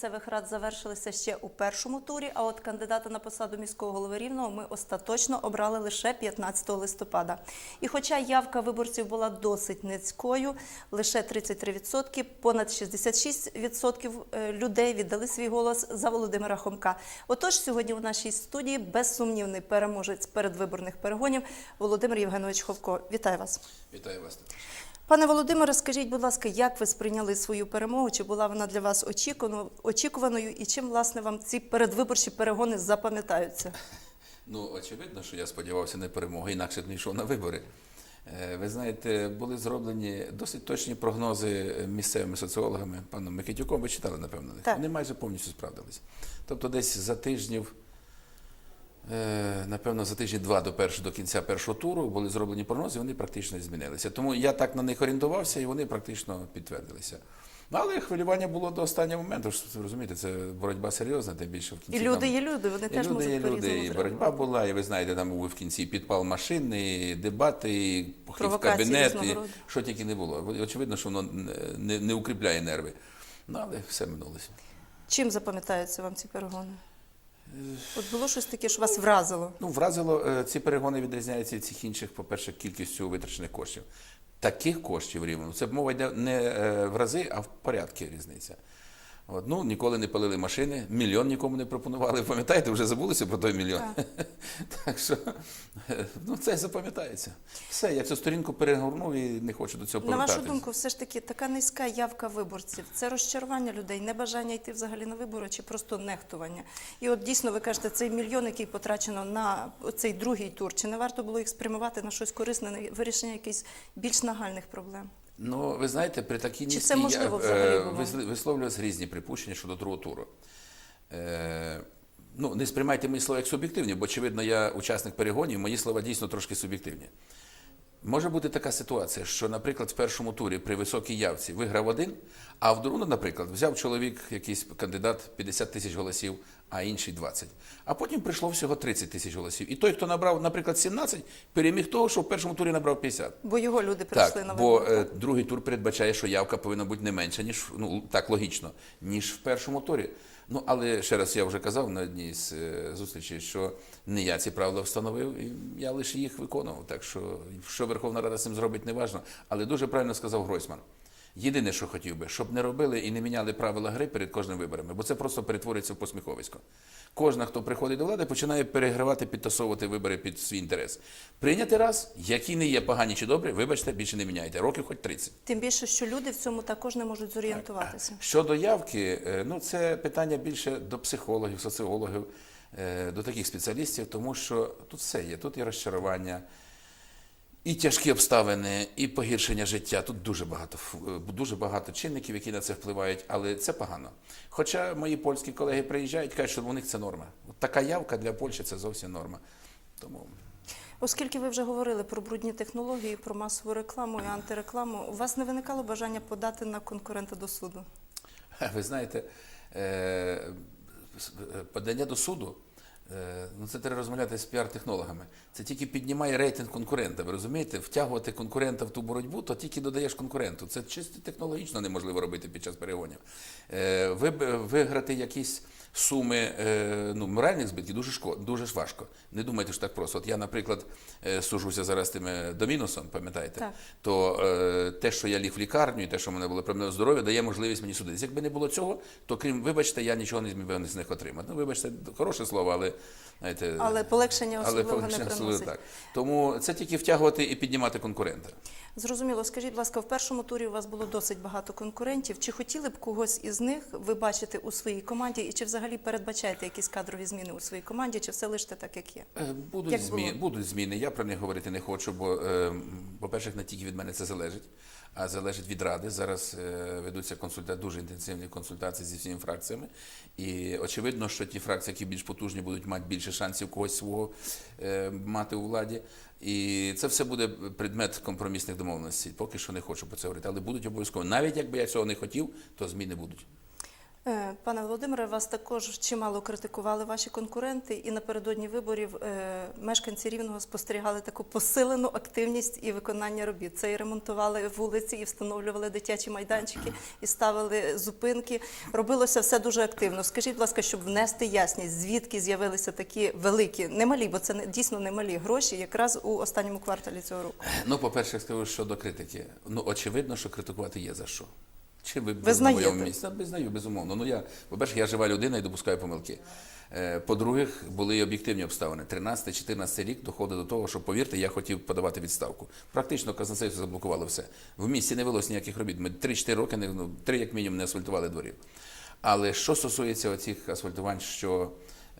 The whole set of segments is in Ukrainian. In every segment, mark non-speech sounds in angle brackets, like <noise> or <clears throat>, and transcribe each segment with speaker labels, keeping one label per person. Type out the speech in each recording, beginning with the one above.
Speaker 1: місцевих рад завершилися ще у першому турі. А от кандидата на посаду міського голови рівного ми остаточно обрали лише 15 листопада. І хоча явка виборців була досить низькою, лише 33%, понад 66% е, людей віддали свій голос за Володимира Хомка. Отож, сьогодні у нашій студії безсумнівний переможець передвиборних перегонів Володимир Євгенович Ховко. Вітаю вас.
Speaker 2: Вітаю вас.
Speaker 1: Пане Володимире, скажіть, будь ласка, як ви сприйняли свою перемогу? Чи була вона для вас очікуваною? І чим власне вам ці передвиборчі перегони запам'ятаються?
Speaker 2: Ну, очевидно, що я сподівався на перемогу, інакше б не йшов на вибори. Е, Ви знаєте, були зроблені досить точні прогнози місцевими соціологами. Паном Микитюком ви читали, напевно.
Speaker 1: Так.
Speaker 2: вони майже повністю справдились. Тобто, десь за тижнів, напевно, за тижні два до першого до кінця першого туру були зроблені прогнози, вони практично змінилися. Тому я так на них орієнтувався, і вони практично підтвердилися. Ну, Але хвилювання було до останнього моменту. ви Розумієте, це боротьба серйозна, тим більше в
Speaker 1: І люди
Speaker 2: там-
Speaker 1: є люди, вони
Speaker 2: і
Speaker 1: теж
Speaker 2: люди
Speaker 1: можуть
Speaker 2: є люди, і боротьба була, і ви знаєте, там був в кінці підпал машини, і дебати, і похід в кабінет, і що тільки не було. Очевидно, що воно не, не укріпляє нерви. Ну, але все минулося.
Speaker 1: Чим запам'ятаються вам ці перегони? От було щось таке, що вас вразило?
Speaker 2: Ну, вразило, е, ці перегони відрізняються від цих інших, по-перше, кількістю витрачених коштів. Таких коштів рівно. Це мова йде не е, в рази, а в порядки різниця. От, ну, ніколи не палили машини, мільйон нікому не пропонували. Пам'ятаєте, вже забулися про той мільйон. <laughs> Так, що е, ну, це запам'ятається. Все, я цю сторінку перегорнув і не хочу до цього
Speaker 1: На вашу думку, все ж таки така низька явка виборців. Це розчарування людей, небажання йти взагалі на вибори чи просто нехтування. І от дійсно ви кажете, цей мільйон, який потрачено на цей другий тур, чи не варто було їх спрямувати на щось корисне, на вирішення якихось більш нагальних проблем?
Speaker 2: Ну, ви знаєте, при такій
Speaker 1: Чи
Speaker 2: низькій
Speaker 1: можливо взагалі
Speaker 2: е,
Speaker 1: було?
Speaker 2: висловлювалися різні припущення щодо другого туру. Е, ну, не сприймайте мої слова як суб'єктивні, бо, очевидно, я учасник перегонів, мої слова дійсно трошки суб'єктивні. Може бути така ситуація, що, наприклад, в першому турі при високій явці виграв один, а в другому, наприклад, взяв чоловік, якийсь кандидат 50 тисяч голосів, а інший 20. А потім прийшло всього 30 тисяч голосів. І той, хто набрав, наприклад, 17, переміг того, що в першому турі набрав 50.
Speaker 1: Бо його люди прийшли
Speaker 2: Так,
Speaker 1: на
Speaker 2: бо е, другий тур передбачає, що явка повинна бути не менша, ніж ну так логічно, ніж в першому турі. Ну але ще раз я вже казав на одній з е, зустрічей, що не я ці правила встановив, і я лише їх виконував. Так що що Верховна Рада з цим зробить, не важливо. Але дуже правильно сказав Гройсман. Єдине, що хотів би, щоб не робили і не міняли правила гри перед кожними виборами, бо це просто перетвориться в посміховисько. Кожна, хто приходить до влади, починає перегравати, підтасовувати вибори під свій інтерес. Прийняти раз, які не є погані чи добрі, вибачте, більше не міняйте. Років хоч 30.
Speaker 1: Тим більше, що люди в цьому також не можуть зорієнтуватися.
Speaker 2: Щодо явки, е, ну це питання більше до психологів, соціологів, е, до таких спеціалістів, тому що тут все є. Тут і розчарування, і тяжкі обставини, і погіршення життя. Тут дуже багато е, дуже багато чинників, які на це впливають, але це погано. Хоча мої польські колеги приїжджають, кажуть, що у них це норма. От така явка для Польщі це зовсім норма. Тому
Speaker 1: Оскільки ви вже говорили про брудні технології, про масову рекламу і антирекламу, у вас не виникало бажання подати на конкурента до суду?
Speaker 2: Ви знаєте, е, е, подання до суду. Е, Ну, це треба розмовляти з піар-технологами. Це тільки піднімає рейтинг конкурента. Ви розумієте? Втягувати конкурента в ту боротьбу, то тільки додаєш конкуренту. Це чисто технологічно неможливо робити під час перегонів. Е, Виграти якісь суми е, ну, моральних збитків дуже шко, дуже важко. Не думайте, що так просто. От я, наприклад, е, сужуся зараз тим е, домінусом, пам'ятаєте?
Speaker 1: Так.
Speaker 2: то е, те, що я ліг в лікарню, і те, що в мене були проблеми здоров'я, дає можливість мені судитися. Якби не було цього, то крім вибачте, я нічого не зміг з них отримати. Ну, вибачте, хороше слово, але знаєте,
Speaker 1: Але полегшення
Speaker 2: але
Speaker 1: особливого не приносить.
Speaker 2: так. Тому це тільки втягувати і піднімати конкурента.
Speaker 1: Зрозуміло, скажіть, будь ласка, в першому турі у вас було досить багато конкурентів. Чи хотіли б когось із них ви бачити у своїй команді, і чи взагалі передбачаєте якісь кадрові зміни у своїй команді, чи все лишите так, як є?
Speaker 2: Е, Будуть
Speaker 1: Як
Speaker 2: зміни,
Speaker 1: було?
Speaker 2: будуть зміни. Я про них говорити не хочу, бо, е, по-перше, не тільки від мене це залежить, а залежить від ради. Зараз е, ведуться консульта... дуже інтенсивні консультації зі всіма фракціями. І очевидно, що ті фракції, які більш потужні, будуть мати більше шансів когось свого е, мати у владі. І це все буде предмет компромісних домовленостей. Поки що не хочу про це говорити, але будуть обов'язково. Навіть якби я цього не хотів, то зміни будуть.
Speaker 1: Е, Пане Володимире, вас також чимало критикували ваші конкуренти, і напередодні виборів е, мешканці Рівного спостерігали таку посилену активність і виконання робіт. Це і ремонтували вулиці, і встановлювали дитячі майданчики, і ставили зупинки. Робилося все дуже активно. Скажіть, будь ласка, щоб внести ясність, звідки з'явилися такі великі, немалі, бо це дійсно немалі гроші, якраз у останньому кварталі цього року.
Speaker 2: Ну, по-перше, скажу щодо критики. Ну, очевидно, що критикувати є за що. Чи ви
Speaker 1: Визнаєте?
Speaker 2: місці? Та, Визнаю, безумовно. Ну я, по-перше, я жива людина і допускаю помилки. Е, По-друге, були об'єктивні обставини. 13-14 рік доходить до того, що, повірте, я хотів подавати відставку. Практично казначейство заблокувало все. В місті не велось ніяких робіт. Ми 3-4 роки, не, ну, 3 як мінімум, не асфальтували дворів. Але що стосується оцих асфальтувань, що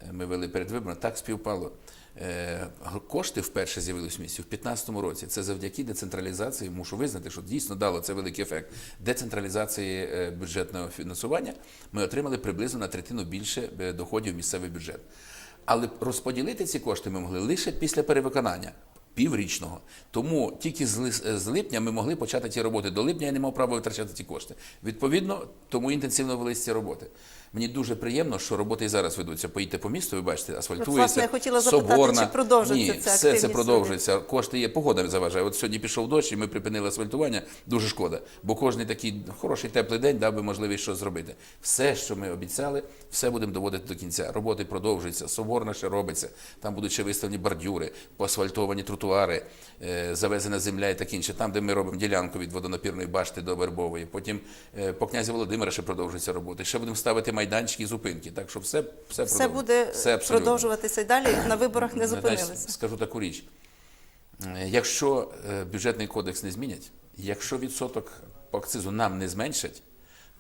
Speaker 2: е, ми вели перед виборами, так співпало. Е, Кошти вперше з'явились в місті в 2015 році. Це завдяки децентралізації. Мушу визнати, що дійсно дало це великий ефект. Децентралізації е, бюджетного фінансування ми отримали приблизно на третину більше е, доходів в місцевий бюджет. Але розподілити ці кошти ми могли лише після перевиконання. Піврічного. Тому тільки з, липня ми могли почати ті роботи. До липня я не мав права витрачати ці кошти. Відповідно, тому інтенсивно велись ці роботи. Мені дуже приємно, що роботи і зараз ведуться. Поїдьте по місту, ви бачите, асфальтується.
Speaker 1: власне, я хотіла запитати,
Speaker 2: Соборна.
Speaker 1: чи продовжується
Speaker 2: Ні,
Speaker 1: ця
Speaker 2: все це продовжується. Кошти є, погода заважає. От сьогодні пішов дощ, і ми припинили асфальтування. Дуже шкода. Бо кожний такий хороший теплий день дав би можливість щось зробити. Все, що ми обіцяли, все будемо доводити до кінця. Роботи продовжуються, соборна ще робиться. Там будуть ще виставлені бордюри, поасфальтовані тротуари, е, завезена земля і таке інше. Там, де ми робимо ділянку від водонапірної башти до Вербової. Потім е, по князі Володимира ще продовжуються роботи. Ще будемо ставити майданчики зупинки. Так що все, все,
Speaker 1: Все
Speaker 2: продовжується.
Speaker 1: буде
Speaker 2: Все
Speaker 1: продовжуватися і далі. На виборах не зупинилися.
Speaker 2: Скажу таку річ. Е, Якщо е, бюджетний кодекс не змінять, якщо відсоток по акцизу нам не зменшать,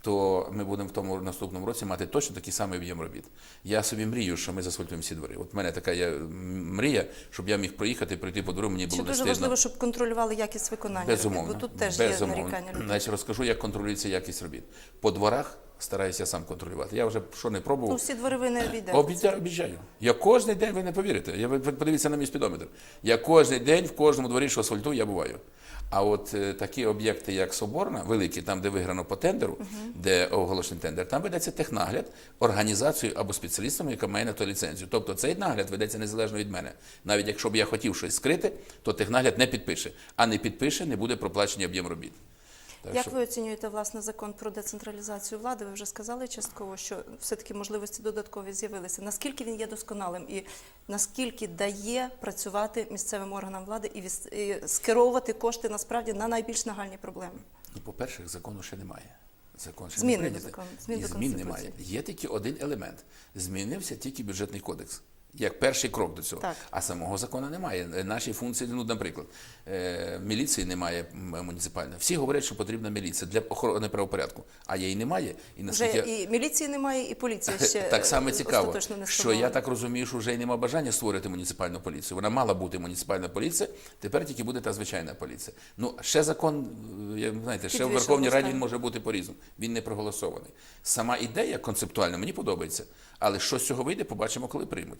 Speaker 2: то ми будемо в тому наступному році мати точно такий самий об'єм робіт. Я собі мрію, що ми засфальтуємо всі двори. От в мене така є мрія, щоб я міг проїхати, пройти по двору, мені
Speaker 1: Чи
Speaker 2: було не
Speaker 1: дуже
Speaker 2: стидно.
Speaker 1: важливо, щоб контролювали якість виконання
Speaker 2: Безумовно.
Speaker 1: робіт? Бо тут теж
Speaker 2: Безумовно.
Speaker 1: є нарікання людей.
Speaker 2: Значить, розкажу, як контролюється якість робіт. По дворах стараюся сам контролювати. Я вже що не пробував.
Speaker 1: Ну, всі двори ви не обійдете.
Speaker 2: Обіцяю, обіцяю. Я кожен день, ви не повірите. Я ви подивіться на мій спідометр. Я кожен день в кожному дворі, що асфальтую, я буваю. А от е, такі об'єкти, як Соборна, великі, там, де виграно по тендеру, де оголошений тендер, там ведеться технагляд організацією або спеціалістом, яка має на то ліцензію. Тобто цей нагляд ведеться незалежно від мене. Навіть якщо б я хотів щось скрити, то технагляд не підпише. А не підпише, не буде проплачення об'єм робіт. Так
Speaker 1: Як
Speaker 2: що-
Speaker 1: ви оцінюєте власне закон про децентралізацію влади? Ви вже сказали частково, що все-таки можливості додаткові з'явилися. Наскільки він є досконалим і наскільки дає працювати місцевим органам влади і віс- і скеровувати кошти насправді на найбільш нагальні проблеми?
Speaker 2: Ну, по-перше, закону ще немає. Закон ще
Speaker 1: Змін
Speaker 2: не прийнятий.
Speaker 1: змін
Speaker 2: І змін немає. Є тільки один елемент. Змінився тільки бюджетний кодекс. Як перший крок до цього.
Speaker 1: Так.
Speaker 2: А самого закону немає. Наші функції, ну, наприклад, е, міліції немає муніципальної. Всі говорять, що потрібна міліція для охорони правопорядку, а її немає. І
Speaker 1: Вже
Speaker 2: наскільки я-
Speaker 1: і міліції немає, і поліція <laughs> ще
Speaker 2: так само цікаво,
Speaker 1: не
Speaker 2: що я так розумію, що вже й нема бажання створити муніципальну поліцію. Вона мала бути муніципальна поліція, тепер тільки буде та звичайна поліція. Ну ще закон, е, знаєте, ще в Верховній Раді він може бути по-різному. Він не проголосований. Сама ідея концептуальна мені подобається, але що з цього вийде, побачимо, коли приймуть.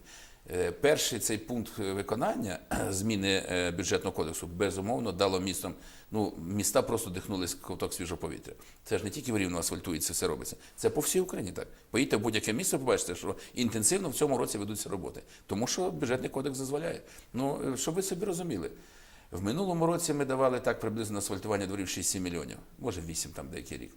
Speaker 2: Е, Перший цей пункт е, виконання <clears throat> зміни е, бюджетного кодексу безумовно дало містам. Ну, міста просто дихнули з ковток свіжого повітря. Це ж не тільки в Рівно асфальтується, все робиться. Це по всій Україні так. Поїдьте в будь-яке місце, побачите, що інтенсивно в цьому році ведуться роботи. Тому що бюджетний кодекс дозволяє. Ну, щоб ви собі розуміли. В минулому році ми давали так приблизно асфальтування дворів 6-7 міліонів, може 8 там деякий рік.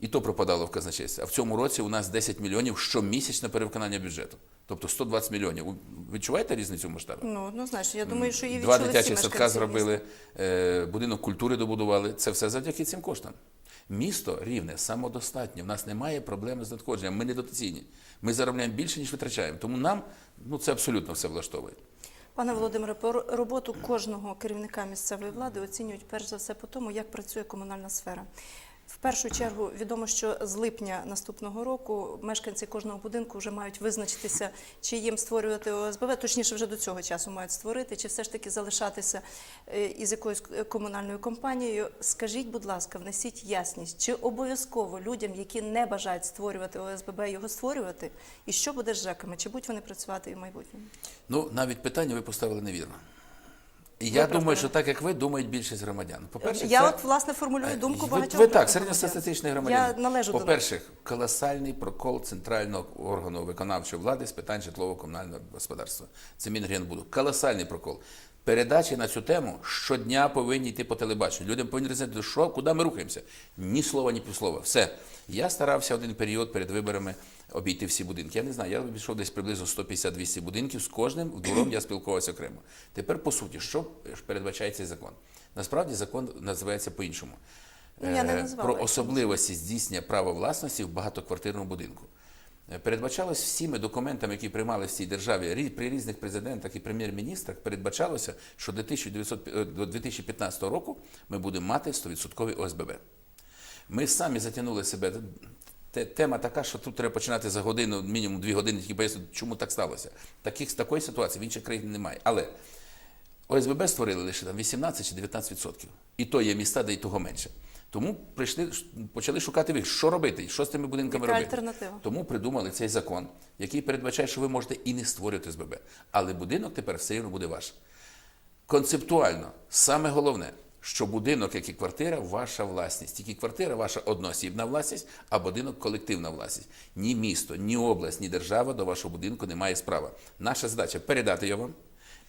Speaker 2: І то пропадало в казначействі. А в цьому році у нас 10 мільйонів щомісячне перевиконання бюджету. Тобто 120 мільйонів. Відчуваєте різницю в масштабах?
Speaker 1: Ну, однозначно, я думаю, що її
Speaker 2: Два дитячі садка зробили, е, будинок культури добудували. Це все завдяки цим коштам. Місто рівне, самодостатнє. В нас немає проблеми з надходженням. Ми не дотаційні. Ми заробляємо більше, ніж витрачаємо. Тому нам ну, це абсолютно все влаштовує.
Speaker 1: Пане Володимире, по роботу кожного керівника місцевої влади оцінюють перш за все по тому, як працює комунальна сфера. В першу чергу відомо, що з липня наступного року мешканці кожного будинку вже мають визначитися, чи їм створювати ОСББ, точніше, вже до цього часу мають створити, чи все ж таки залишатися е, із якоюсь комунальною компанією. Скажіть, будь ласка, внесіть ясність, чи обов'язково людям, які не бажають створювати ОСББ, його створювати, і що буде з ЖЕКами, чи будуть вони працювати і в майбутньому?
Speaker 2: Ну, навіть питання ви поставили невірно. Я
Speaker 1: Виправдано.
Speaker 2: думаю, що так як ви думають більшість громадян. По-перше,
Speaker 1: Я
Speaker 2: це-
Speaker 1: от власне формулюю думку
Speaker 2: ви,
Speaker 1: багатьох
Speaker 2: ви так,
Speaker 1: громадян. Я належу.
Speaker 2: По-перше, колосальний прокол центрального органу виконавчої влади з питань житлово-комунального господарства. Це Мінрегенбуду. Колосальний прокол. Передачі на цю тему щодня повинні йти по телебаченню. Людям повинні розуміти, що, куди ми рухаємося. Ні слова, ні півслова. Все. Я старався один період перед виборами обійти всі будинки. Я не знаю, я обійшов десь приблизно 150-200 будинків. З кожним двором я спілкувався окремо. Тепер, по суті, що передбачає цей закон? Насправді закон називається по-іншому.
Speaker 1: Ну, я не
Speaker 2: Е,
Speaker 1: назвала
Speaker 2: про особливості здійснення права власності в багатоквартирному будинку. Е, Передбачалось всіми документами, які приймали в цій державі при різних президентах і прем'єр-міністрах, передбачалося, що до 1900 е, до 2015 року ми будемо мати 100% ОСББ. Ми самі затягнули себе. Те- Тема така, що тут треба починати за годину, мінімум дві години, тільки пояснити, чому так сталося. Таких, такої ситуації в інших країнах немає. Але ОСББ створили лише там 18 чи 19 відсотків. І то є міста, де і того менше. Тому прийшли, почали шукати вихід, що робити, що з тими будинками
Speaker 1: Яка
Speaker 2: робити.
Speaker 1: альтернатива?
Speaker 2: Тому придумали цей закон, який передбачає, що ви можете і не створювати СББ. Але будинок тепер все рівно буде ваш. Концептуально, саме головне, що будинок, як і квартира, ваша власність. Тільки квартира ваша одноосібна власність, а будинок колективна власність. Ні місто, ні область, ні держава до вашого будинку не має справа. Наша задача передати його вам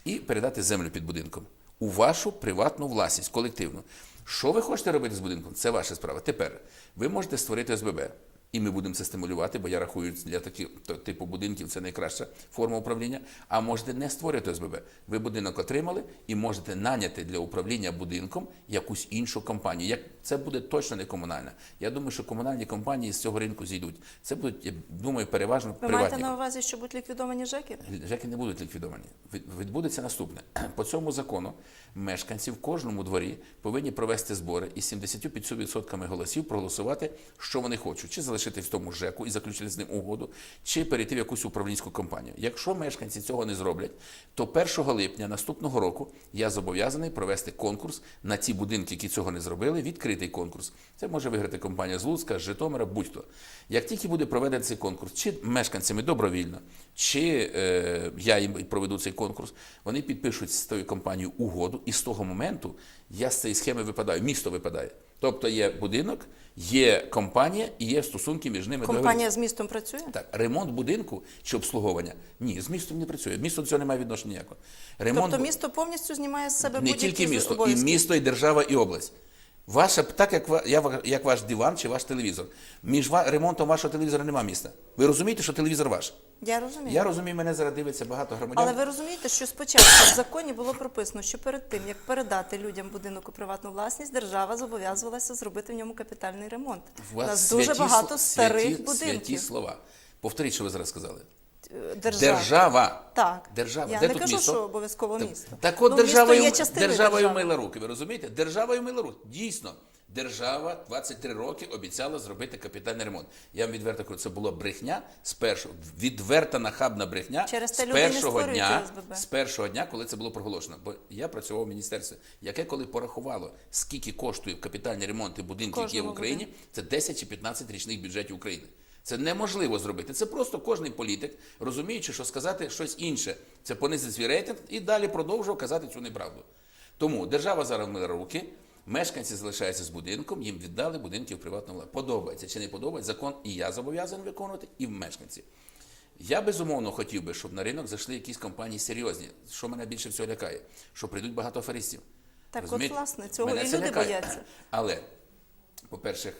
Speaker 2: і передати землю під будинком у вашу приватну власність, колективну. Що ви хочете робити з будинком? Це ваша справа. Тепер ви можете створити ОСББ. І ми будемо це стимулювати, бо я рахую, для таких то- типу будинків це найкраща форма управління. А можете не створювати ОСББ. Ви будинок отримали і можете наняти для управління будинком якусь іншу компанію. Як це буде точно не комунальна. Я думаю, що комунальні компанії з цього ринку зійдуть. Це будуть, я думаю, переважно
Speaker 1: Ви
Speaker 2: приватні.
Speaker 1: маєте на увазі, що будуть ліквідовані ЖЕКи?
Speaker 2: ЖЕКи не будуть ліквідовані. Відбудеться наступне. <clears throat> По цьому закону мешканці в кожному дворі повинні провести збори і 75% голосів проголосувати, що вони хочуть, чи залишити в тому ЖЕКу і заключити з ним угоду, чи перейти в якусь управлінську компанію. Якщо мешканці цього не зроблять, то 1 липня наступного року я зобов'язаний провести конкурс на ті будинки, які цього не зробили, відкритий конкурс. Це може виграти компанія з Луцька, з Житомира, будь-хто. Як тільки буде проведений цей конкурс, чи мешканцями добровільно, чи е, я їм проведу цей конкурс, вони підпишуть з тою компанією угоду, і з того моменту я з цієї схеми випадаю, місто випадає. Тобто є будинок, є компанія і є стосунки між ними.
Speaker 1: Компанія з містом працює?
Speaker 2: Так, ремонт будинку чи обслуговування? Ні, з містом не працює. Місто до цього не має відношення ніякого. Ремонт
Speaker 1: Тобто місто повністю знімає з себе
Speaker 2: не
Speaker 1: будь-які
Speaker 2: тільки місто, і місто, і держава, і область. Ваша так, як я як ваш диван чи ваш телевізор. Між ва- ремонтом вашого телевізора немає міста. Ви розумієте, що телевізор ваш?
Speaker 1: Я розумію.
Speaker 2: Я розумію, мене зараз дивиться багато громадян.
Speaker 1: Але ви розумієте, що спочатку в законі було прописано, що перед тим, як передати людям будинок у приватну власність, держава зобов'язувалася зробити в ньому капітальний ремонт. У
Speaker 2: У вас
Speaker 1: нас дуже багато старих
Speaker 2: святі,
Speaker 1: будинків.
Speaker 2: Святі слова. Повторіть, що ви зараз сказали.
Speaker 1: Держава.
Speaker 2: Держава.
Speaker 1: Так.
Speaker 2: Держава.
Speaker 1: Я
Speaker 2: Де
Speaker 1: не
Speaker 2: тут
Speaker 1: кажу,
Speaker 2: місто?
Speaker 1: що обов'язково місто.
Speaker 2: Так от
Speaker 1: Ну,
Speaker 2: державою,
Speaker 1: місто є
Speaker 2: державою мила руки, ви розумієте? Державою мила руки. Дійсно, держава 23 роки обіцяла зробити капітальний ремонт. Я вам відверто кажу, це була брехня з першого, відверта нахабна брехня
Speaker 1: Через те
Speaker 2: з
Speaker 1: люди не
Speaker 2: першого
Speaker 1: створюють
Speaker 2: дня,
Speaker 1: ОСББ.
Speaker 2: з першого дня, коли це було проголошено. Бо я працював в міністерстві, яке коли порахувало, скільки коштує капітальні ремонти будинків, які є в
Speaker 1: Кожного
Speaker 2: Україні, це 10 чи 15 річних бюджетів України. Це неможливо зробити. Це просто кожний політик, розуміючи, що сказати щось інше, це понизить свій рейтинг і далі продовжував казати цю неправду. Тому держава зараз мила руки, мешканці залишаються з будинком, їм віддали будинки в приватну владу. Подобається чи не подобається закон, і я зобов'язаний виконувати, і в мешканці. Я безумовно хотів би, щоб на ринок зайшли якісь компанії серйозні. Що мене більше всього лякає? Що прийдуть багато аферистів.
Speaker 1: Так от, власне, цього
Speaker 2: Мене
Speaker 1: і люди
Speaker 2: лякає.
Speaker 1: бояться.
Speaker 2: Але, по-перше,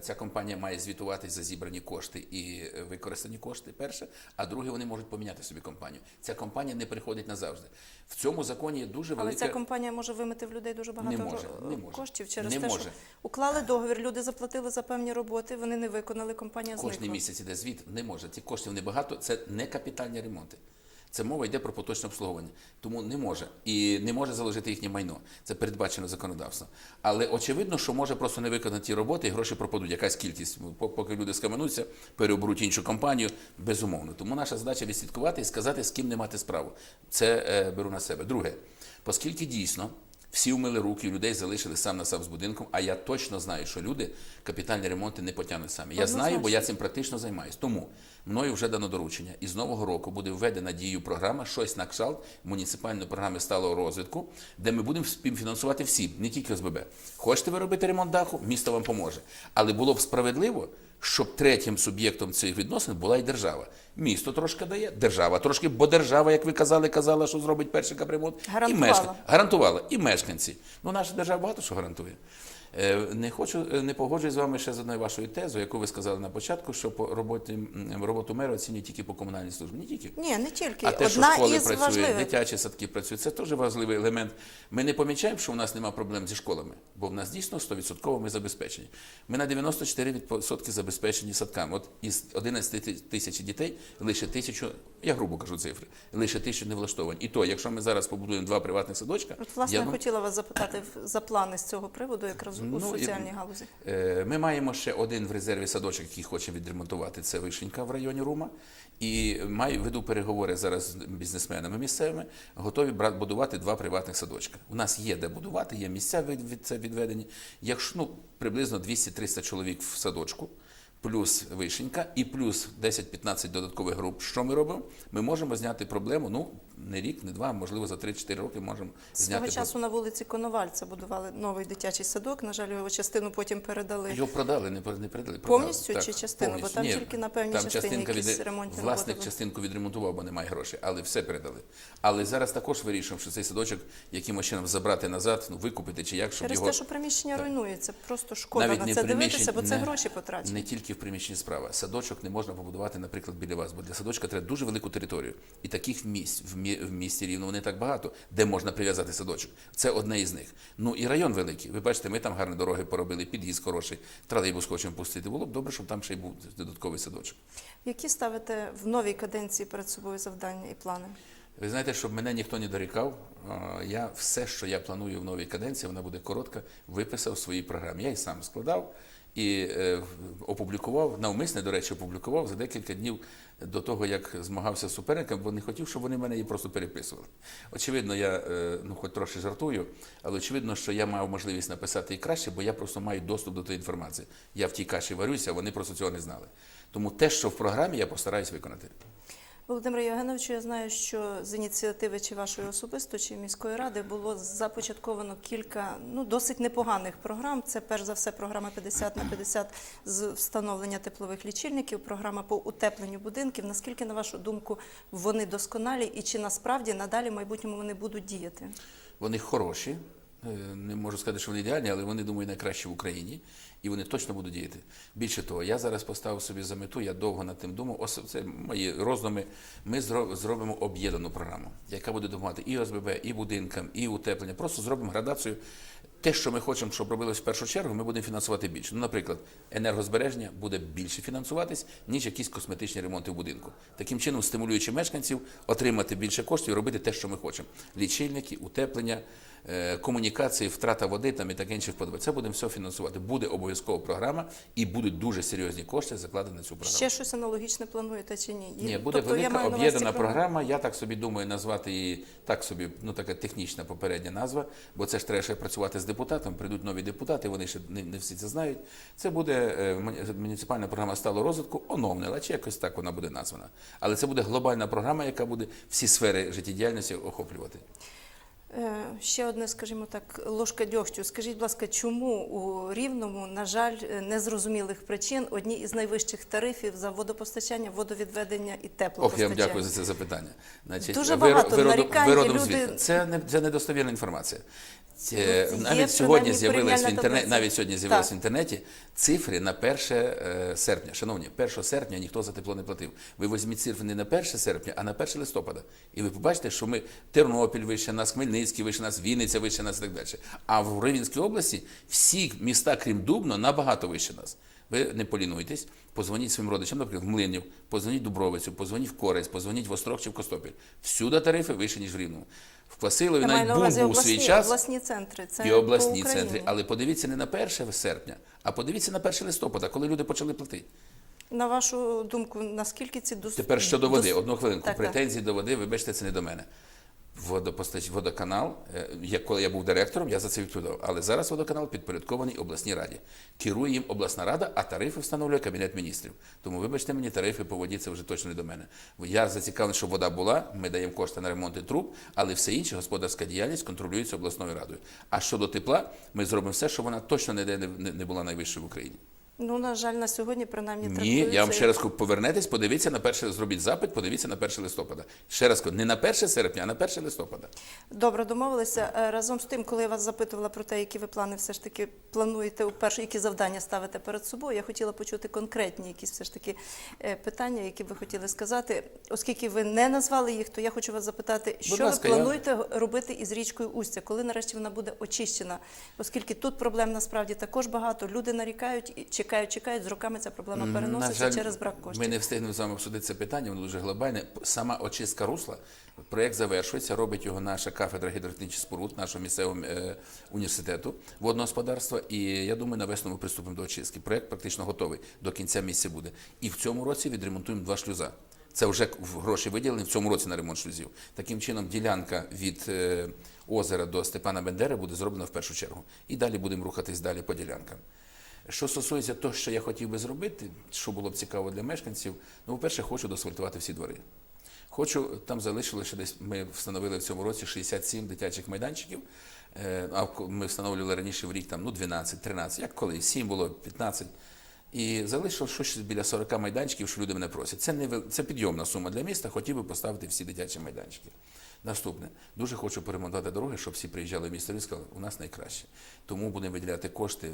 Speaker 2: ця компанія має звітувати за зібрані кошти і е, використані кошти, перше. А друге, вони можуть поміняти собі компанію. Ця компанія не приходить назавжди. В цьому законі є дуже
Speaker 1: Але ця компанія може вимити в людей дуже багато
Speaker 2: Не може, не може.
Speaker 1: коштів через
Speaker 2: Не
Speaker 1: те,
Speaker 2: може.
Speaker 1: що уклали договір, люди заплатили за певні роботи, вони не виконали, компанія
Speaker 2: Кожний
Speaker 1: зникла.
Speaker 2: місяць іде звіт, не може. Ці коштів небагато, це не капітальні ремонти. Це мова йде про поточне обслуговування. Тому не може. І не може залежати їхнє майно. Це передбачено законодавством. Але очевидно, що може просто не виконати ті роботи і гроші пропадуть. Якась кількість. По- Поки люди скаменуться, переоберуть іншу компанію, безумовно. Тому наша задача відслідкувати і сказати, з ким не мати справу. Це е, беру на себе. Друге, оскільки дійсно Всі вмили руки, людей залишили сам на сам з будинком. А я точно знаю, що люди капітальні ремонти не потягнуть самі. Я знаю, бо я цим практично займаюся. Тому мною вже дано доручення. І з нового року буде введена дію програма, щось на кшталт муніципальної програми сталого розвитку, де ми будемо співфінансувати всі, не тільки ОСББ. Хочете ви робити ремонт даху, місто вам поможе. Але було б справедливо, щоб третім суб'єктом цих відносин була і держава. Місто трошки дає, держава трошки, бо держава, як ви казали, казала, що зробить перший капремонт. І мешкан... Гарантувала. І мешканці. Ну, наша держава багато що гарантує. Е, Не хочу, е, не погоджуюсь з вами ще з одною вашою тезою, яку ви сказали на початку, що по роботі роботу мера оцінюють тільки по комунальній службі. Не тільки.
Speaker 1: Ні, не тільки.
Speaker 2: А те, що школи працюють,
Speaker 1: важливих.
Speaker 2: дитячі садки працюють, це теж важливий елемент. Ми не помічаємо, що у нас немає проблем зі школами, бо в нас дійсно 100% ми забезпечені. Ми на 94% забезпечені садками. От із 11 тисяч дітей лише тисячу, я грубо кажу цифри, лише тисячу не влаштовані. І то, якщо ми зараз побудуємо два приватних садочка,
Speaker 1: От, власне,
Speaker 2: я
Speaker 1: я хотіла вас запитати за плани з цього приводу, якраз у
Speaker 2: Ну, і-
Speaker 1: соціальній галузі.
Speaker 2: Е, Ми маємо ще один в резерві садочок, який хочемо відремонтувати. Це Вишенька в районі Рума. І маю веду переговори зараз з бізнесменами місцевими, готові будувати два приватних садочка. У нас є де будувати, є місця від, від це відведені. Якщо ну приблизно 200-300 чоловік в садочку. Плюс вишенька і плюс 10-15 додаткових груп. Що ми робимо? Ми можемо зняти проблему. Ну не рік, не два, можливо, за 3-4 роки можемо зняти проблему.
Speaker 1: часу на вулиці Коновальця будували новий дитячий садок. На жаль, його частину потім передали.
Speaker 2: Його продали, не не передали. продали.
Speaker 1: Повністю чи частину? Бо там тільки на певній
Speaker 2: там
Speaker 1: частині якісь
Speaker 2: від...
Speaker 1: ремонтні
Speaker 2: Власник
Speaker 1: роботи
Speaker 2: частинку відремонтував, бо немає грошей, але все передали. Але зараз також вирішуємо, що цей садочок якимось чином забрати назад, ну, викупити чи як, щоб
Speaker 1: Через
Speaker 2: його...
Speaker 1: те, що приміщення руйнується, просто шкода
Speaker 2: Навіть
Speaker 1: на це дивитися, бо це
Speaker 2: не-
Speaker 1: гроші потрачені.
Speaker 2: Не тільки в приміщенні справа. Садочок не можна побудувати, наприклад, біля вас, бо для садочка треба дуже велику територію. І таких місць в, мі- в місті рівно не так багато, де можна прив'язати садочок. Це одне із них. Ну і район великий. Ви бачите, ми там гарні дороги поробили, під'їзд хороший, тролейбус хочемо пустити. Було б добре, щоб там ще й був додатковий садочок.
Speaker 1: Які ставите в новій каденції перед собою завдання і плани?
Speaker 2: Ви знаєте, щоб мене ніхто не дорікав, я все, що я планую в новій каденції, вона буде коротка, виписав в своїй програмі. Я і сам складав і е, опублікував, навмисне, до речі, опублікував за декілька днів до того, як змагався з суперниками, бо не хотів, щоб вони мене її просто переписували. Очевидно, я е, ну, хоч трошки жартую, але очевидно, що я мав можливість написати і краще, бо я просто маю доступ до тієї інформації. Я в тій каші варюся, вони просто цього не знали. Тому те, що в програмі, я постараюсь виконати.
Speaker 1: Володимир Євгеновичу, я знаю, що з ініціативи чи вашої особисто, чи міської ради було започатковано кілька ну досить непоганих програм. Це перш за все програма 50 на 50 з встановлення теплових лічильників, програма по утепленню будинків. Наскільки, на вашу думку, вони досконалі і чи насправді надалі в майбутньому вони будуть діяти?
Speaker 2: Вони хороші. е, Не можу сказати, що вони ідеальні, але вони, думаю, найкращі в Україні, і вони точно будуть діяти. Більше того, я зараз поставив собі за мету, я довго над тим думав. Ось Це мої роздуми. Ми зробимо об'єднану програму, яка буде допомагати і ОСББ, і будинкам, і утеплення. Просто зробимо градацію. Те, що ми хочемо, щоб робилось в першу чергу, ми будемо фінансувати більше. Ну, наприклад, енергозбереження буде більше фінансуватись, ніж якісь косметичні ремонти в будинку. Таким чином, стимулюючи мешканців отримати більше коштів і робити те, що ми хочемо: лічильники, утеплення, е, комунікації, втрата води там і таке інше вподобає. Це будемо все фінансувати. Буде обов'язково програма, і будуть дуже серйозні кошти закладені на цю програму.
Speaker 1: Ще щось аналогічне плануєте чи ні?
Speaker 2: Ні, буде
Speaker 1: Тобто
Speaker 2: велика об'єднана програма. Я так собі думаю назвати її так собі, ну така технічна попередня назва, бо це ж треба ще працювати з депутатом. Прийдуть нові депутати, вони ще не, не всі це знають. Це буде е, муніципальна програма сталого розвитку, оновлена, чи якось так вона буде названа. Але це буде глобальна програма, яка буде всі сфери життєдіяльності охоплювати.
Speaker 1: Е, Ще одне, скажімо так, ложка дьогтю. Скажіть, будь ласка, чому у Рівному, на жаль, е, незрозумілих причин одні із найвищих тарифів за водопостачання, водовідведення і
Speaker 2: Ох, я вам дякую за це запитання. Значить,
Speaker 1: Дуже багато
Speaker 2: ви
Speaker 1: нарікань,
Speaker 2: ви
Speaker 1: люди-
Speaker 2: Це не це недостовірна інформація. Це, навіть сьогодні з'явилась в інтернеті, навіть сьогодні з'явилась
Speaker 1: Так.
Speaker 2: в інтернеті цифри на 1 е, серпня. Шановні, 1 серпня ніхто за тепло не платив. Ви візьміть цифри не на 1 серпня, а на 1 листопада. І ви побачите, що ми Тернопіль вище нас, Хмельницький вище нас, Вінниця вище нас і так далі. А в Рівненській області всі міста, крім Дубно, набагато вище нас. Ви не полінуйтесь, позвоніть своїм родичам, наприклад, в Млинів, позвоніть Дубровицю, позвоніть в Корець, позвоніть в Острог чи в Костопіль. Всюди тарифи вище, ніж в Рівному. В Квасилові навіть
Speaker 1: на
Speaker 2: був, був свій час
Speaker 1: обласні центри. Це
Speaker 2: і обласні центри. Але подивіться не на 1 серпня, а подивіться на 1 листопада, коли люди почали платити.
Speaker 1: На вашу думку, наскільки ці дос...
Speaker 2: Тепер щодо води, одну хвилинку.
Speaker 1: Так, так.
Speaker 2: Претензії до води, вибачте, це не до мене. Водопостач... водоканал, е, як коли я був директором, я за це відповідав. Але зараз водоканал підпорядкований обласній раді. Керує їм обласна рада, а тарифи встановлює Кабінет міністрів. Тому, вибачте мені, тарифи по воді це вже точно не до мене. Я зацікавлений, щоб вода була, ми даємо кошти на ремонти труб, але все інше, господарська діяльність контролюється обласною радою. А щодо тепла, ми зробимо все, щоб вона точно ніде не, була найвищою в Україні.
Speaker 1: Ну, на жаль, на сьогодні принаймні
Speaker 2: Ні, я вам ще раз кажу, повернетесь, подивіться на перше, зробіть запит, подивіться на 1 листопада. Ще раз кажу, не на 1 серпня, а на 1 листопада.
Speaker 1: Добре, домовилися. Е, Разом з тим, коли я вас запитувала про те, які ви плани все ж таки плануєте у першу, які завдання ставите перед собою, я хотіла почути конкретні якісь все ж таки е, питання, які ви хотіли сказати. Оскільки ви не назвали їх, то я хочу вас запитати, що
Speaker 2: ласка,
Speaker 1: ви
Speaker 2: я-
Speaker 1: плануєте робити із річкою Устя, коли нарешті вона буде очищена? Оскільки тут проблем насправді також багато. Люди нарікають і чекають, чекають. З роками ця проблема переноситься через брак коштів.
Speaker 2: Ми не встигнемо з вами обсудити це питання, воно дуже глобальне. Сама очистка русла, проєкт завершується, робить його наша кафедра гідротехнічних споруд нашого місцевого е, університету водного господарства. І я думаю, на весну ми приступимо до очистки. Проєкт практично готовий, до кінця місяця буде. І в цьому році відремонтуємо два шлюза. Це вже гроші виділені в цьому році на ремонт шлюзів. Таким чином, ділянка від е, озера до Степана Бендери буде зроблена в першу чергу. І далі будемо рухатись далі по ділянкам. Що стосується того, що я хотів би зробити, що було б цікаво для мешканців, ну, по-перше, хочу доасфальтувати всі двори. Хочу, там залишили ще десь, ми встановили в цьому році 67 дитячих майданчиків, е, а ми встановлювали раніше в рік там, ну, 12, 13, як коли, 7 було, 15. І залишилось щось біля 40 майданчиків, що люди мене просять. Це, не, це підйомна сума для міста, хотів би поставити всі дитячі майданчики. Наступне, дуже хочу поремонтувати дороги, щоб всі приїжджали в місто і сказали, у нас найкраще. Тому будемо виділяти кошти. е,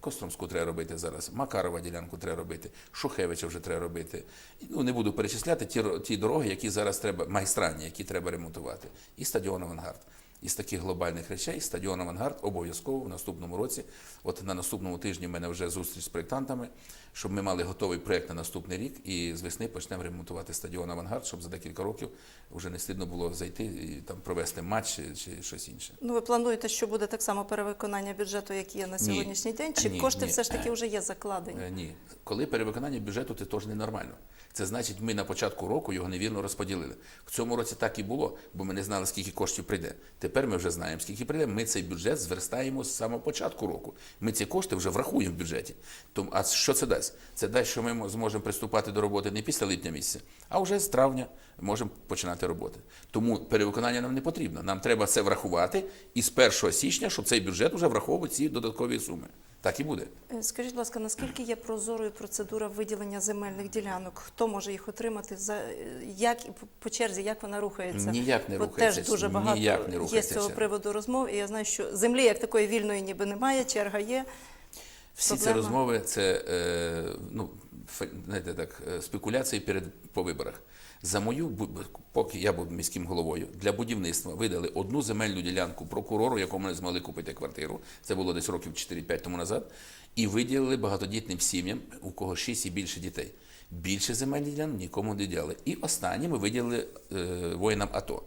Speaker 2: Костромську треба робити зараз, Макарова ділянку треба робити, Шухевича вже треба робити. Ну, не буду перечисляти ті, ті дороги, які зараз треба, майстранні, які треба ремонтувати. І стадіон Авангард. Із таких глобальних речей стадіон Авангард обов'язково в наступному році. От на наступному тижні в мене вже зустріч з проєктантами, щоб ми мали готовий проєкт на наступний рік, і з весни почнемо ремонтувати стадіон Авангард, щоб за декілька років вже не стидно було зайти і там провести матч чи, чи щось інше.
Speaker 1: Ну, ви плануєте, що буде так само перевиконання бюджету, як є на
Speaker 2: Ні.
Speaker 1: сьогоднішній день? Чи
Speaker 2: Ні,
Speaker 1: кошти
Speaker 2: ні.
Speaker 1: все ж таки вже є закладені?
Speaker 2: Е, Ні, коли перевиконання бюджету, це теж ненормально. Це значить, ми на початку року його невірно розподілили. В цьому році так і було, бо ми не знали, скільки коштів прийде. Тепер ми вже знаємо, скільки прийде. Ми цей бюджет зверстаємо з самого початку року. Ми ці кошти вже врахуємо в бюджеті. Тому, а що це дасть? Це дасть, що ми зможемо приступати до роботи не після липня місяця, а вже з травня можемо починати роботи. Тому перевиконання нам не потрібно. Нам треба це врахувати і з 1 січня, щоб цей бюджет вже враховував ці додаткові суми. Так і буде.
Speaker 1: Е, Скажіть, будь ласка, наскільки є прозорою процедура виділення земельних ділянок? Хто може їх отримати? За е, як і по- черзі, як вона рухається?
Speaker 2: Ніяк не
Speaker 1: Бо
Speaker 2: рухається.
Speaker 1: теж дуже багато
Speaker 2: Ніяк не
Speaker 1: є з цього приводу розмов. І я знаю, що землі як такої вільної ніби немає, черга є.
Speaker 2: Всі ці розмови це е, ну, знаєте, так, е, спекуляції перед по виборах. За мою, поки я був міським головою, для будівництва видали одну земельну ділянку прокурору, якому не змогли купити квартиру. Це було десь років 4-5 тому назад. І виділили багатодітним сім'ям, у кого 6 і більше дітей. Більше земельних ділянок нікому не діляли. І останні ми виділили е, воїнам АТО.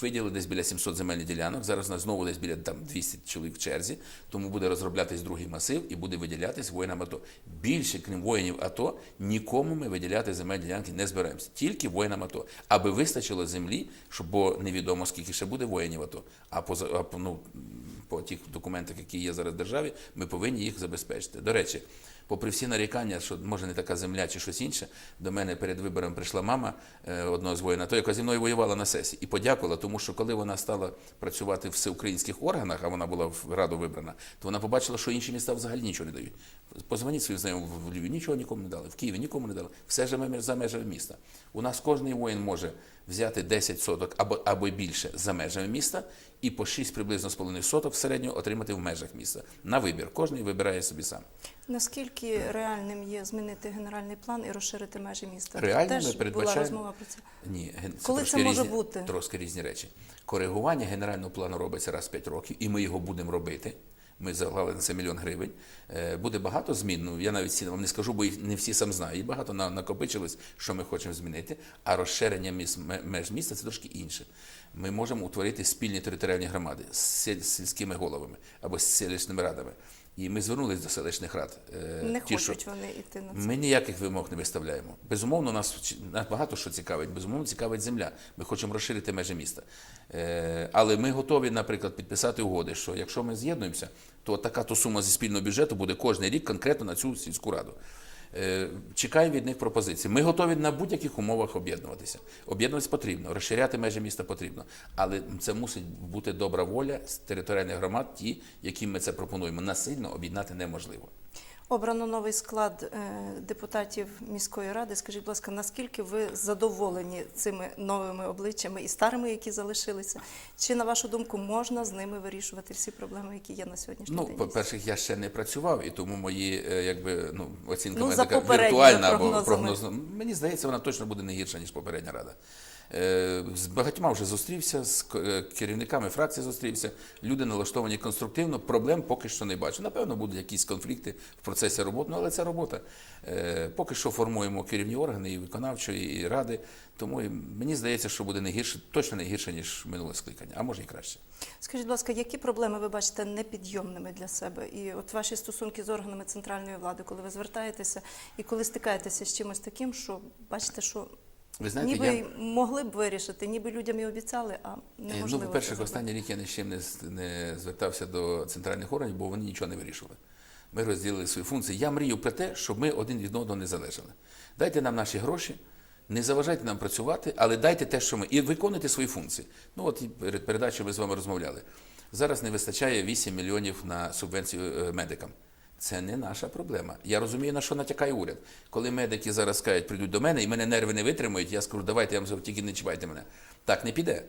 Speaker 2: Виділили десь біля 700 земельних ділянок. Зараз у нас знову десь біля там 200 чоловік в черзі. Тому буде розроблятись другий масив і буде виділятись воїнам АТО. Більше, крім воїнів АТО, нікому ми виділяти земельні ділянки не зберемося. Тільки воїнам АТО. Аби вистачило землі, щоб бо невідомо скільки ще буде воїнів АТО. А по, ну, по тих документах, які є зараз в державі, ми повинні їх забезпечити. До речі, попри всі нарікання, що може не така земля чи щось інше, до мене перед вибором прийшла мама е, одного з воїна, той, яка зі мною воювала на сесії, і подякувала, тому що коли вона стала працювати в всеукраїнських органах, а вона була в раду вибрана, то вона побачила, що інші міста взагалі нічого не дають. Позвоніть своїм знайомим в Львові, нічого нікому не дали, в Києві нікому не дали. Все живе за межами міста. У нас кожний воїн може взяти 10 соток або, або більше за межами міста і по 6 приблизно з половиною соток в середньому отримати в межах міста. На вибір. Кожний вибирає собі сам.
Speaker 1: Наскільки реальним є змінити генеральний план і розширити межі міста?
Speaker 2: Реально ми
Speaker 1: була розмова про це.
Speaker 2: Ні, ген-
Speaker 1: Коли це може
Speaker 2: різні,
Speaker 1: бути?
Speaker 2: Трошки різні речі. Коригування генерального плану робиться раз в 5 років, і ми його будемо робити. Ми заклали на це мільйон гривень. Е, Буде багато змін. Ну я навіть вам не скажу, бо їх не всі сам знаю. І багато на- накопичилось, що ми хочемо змінити. А розширення міс- меж міста це трошки інше. Ми можемо утворити спільні територіальні громади з сільськими головами або з селищними радами. І ми звернулись до селищних рад. е,
Speaker 1: Не
Speaker 2: ті, що-
Speaker 1: хочуть вони йти на це.
Speaker 2: ми ніяких вимог не виставляємо. Безумовно, нас, нас багато що цікавить. Безумовно, цікавить земля. Ми хочемо розширити межі міста. Е, але ми готові, наприклад, підписати угоди, що якщо ми з'єднуємося, то така то сума зі спільного бюджету буде кожен рік конкретно на цю сільську раду. Е, Чекаємо від них пропозицій. Ми готові на будь-яких умовах об'єднуватися. Об'єднуватися потрібно, розширяти межі міста потрібно. Але це мусить бути добра воля з територіальних громад, ті, яким ми це пропонуємо. Насильно об'єднати неможливо.
Speaker 1: Обрано новий склад е, депутатів міської ради. Скажіть, будь ласка, наскільки ви задоволені цими новими обличчями і старими, які залишилися? Чи на вашу думку можна з ними вирішувати всі проблеми, які є на сьогоднішній
Speaker 2: Ну,
Speaker 1: день?
Speaker 2: по-перше, я ще не працював, і тому мої е, якби ну оцінка
Speaker 1: Ну,
Speaker 2: така віртуальна або прогнозна. Мені здається, вона точно буде не гірша ніж попередня рада. Е, З багатьма вже зустрівся, з е, керівниками фракції зустрівся. Люди налаштовані конструктивно. Проблем поки що не бачу. Напевно, будуть якісь конфлікти в процесі роботи, ну, але це робота. Е, Поки що формуємо керівні органи і виконавчої, і ради. Тому мені здається, що буде не гірше, точно не гірше, ніж минуле скликання, а може і краще.
Speaker 1: Скажіть, будь ласка, які проблеми ви бачите непідйомними для себе? І от ваші стосунки з органами центральної влади, коли ви звертаєтеся і коли стикаєтеся з чимось таким, що бачите, що
Speaker 2: Ви знаєте,
Speaker 1: ніби
Speaker 2: я...
Speaker 1: могли б вирішити, ніби людям і обіцяли, а
Speaker 2: Е,
Speaker 1: неможливо.
Speaker 2: Ну, по-перше, останній рік я ні з чим не, не звертався до центральних органів, бо вони нічого не вирішували. Ми розділили свої функції. Я мрію про те, щоб ми один від одного не залежали. Дайте нам наші гроші, не заважайте нам працювати, але дайте те, що ми, і виконуйте свої функції. Ну от перед передачею ми з вами розмовляли. Зараз не вистачає 8 мільйонів на субвенцію е, медикам. Це не наша проблема. Я розумію, на що натякає уряд. Коли медики зараз кажуть, прийдуть до мене і мене нерви не витримують, я скажу, давайте я вам тільки не чіпайте мене. Так не піде.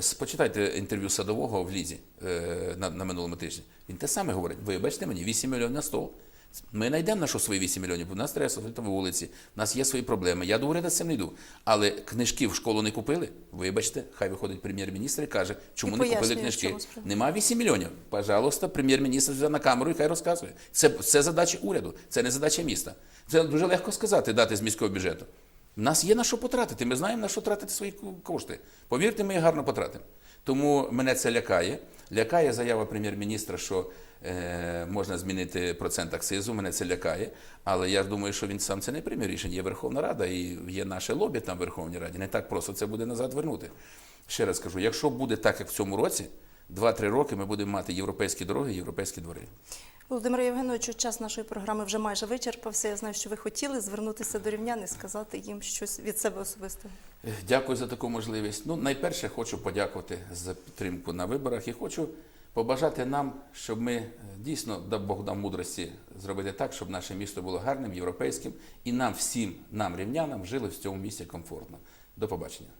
Speaker 2: Спочитайте Почитайте інтерв'ю садового в Лізі е, на, на минулому тижні. Він те саме говорить: вибачте мені, 8 мільйонів на стол. Ми знайдемо на що свої 8 мільйонів, бо в нас треба асфальтові вулиці, в нас є свої проблеми. Я до уряду з цим не йду. Але книжки в школу не купили. Вибачте, хай виходить прем'єр-міністр і каже, чому
Speaker 1: І
Speaker 2: не купили книжки. Нема 8 мільйонів. Пожалуйста, прем'єр-міністр взяв на камеру і хай розказує. Це, це задача уряду, це не задача міста. Це дуже легко сказати, дати з міського бюджету. У нас є на що потратити. Ми знаємо, на що тратити свої кошти. Повірте, ми їх гарно потратимо. Тому мене це лякає. Лякає заява прем'єр-міністра, що е, можна змінити процент акцизу. Мене це лякає. Але я думаю, що він сам це не прийме рішення. Є Верховна Рада і є наше лобі там в Верховній Раді. Не так просто це буде назад вернути. Ще раз кажу, якщо буде так, як в цьому році, 2-3 роки ми будемо мати європейські дороги, європейські двори.
Speaker 1: Володимир Євгеновичу, час нашої програми вже майже вичерпався. Я знаю, що ви хотіли звернутися до рівнян і сказати їм щось від себе особисто.
Speaker 2: Дякую за таку можливість. Ну, найперше хочу подякувати за підтримку на виборах і хочу побажати нам, щоб ми дійсно, да Бог дав мудрості, зробити так, щоб наше місто було гарним, європейським, і нам всім, нам, рівнянам, жили в цьому місті комфортно. До побачення.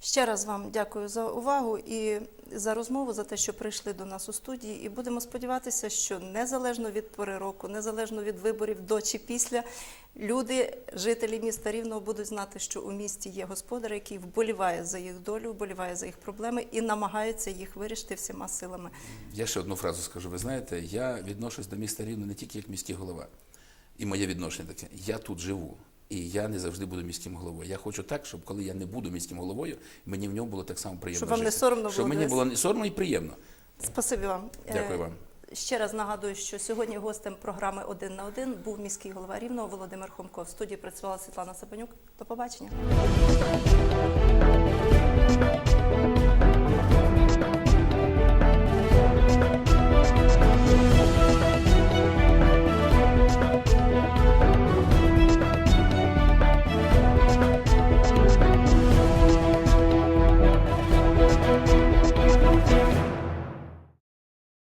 Speaker 1: Ще раз вам дякую за увагу і за розмову, за те, що прийшли до нас у студії. І будемо сподіватися, що незалежно від пори року, незалежно від виборів до чи після, люди, жителі міста Рівного, будуть знати, що у місті є господар, який вболіває за їх долю, вболіває за їх проблеми і намагається їх вирішити всіма силами.
Speaker 2: Я ще одну фразу скажу. Ви знаєте, я відношусь до міста Рівне не тільки як міський голова. І моє відношення таке. Я тут живу. І я не завжди буду міським головою. Я хочу так, щоб коли я не буду міським головою, мені в ньому було так само приємно.
Speaker 1: Щоб вам не
Speaker 2: жити.
Speaker 1: соромно
Speaker 2: Щоб
Speaker 1: було
Speaker 2: мені було не соромно і приємно.
Speaker 1: Спасибі вам.
Speaker 2: Дякую
Speaker 1: Е,
Speaker 2: вам.
Speaker 1: Ще раз нагадую, що сьогодні гостем програми Один на один був міський голова Рівного Володимир Хомко. В студії працювала Світлана Сапанюк. До побачення.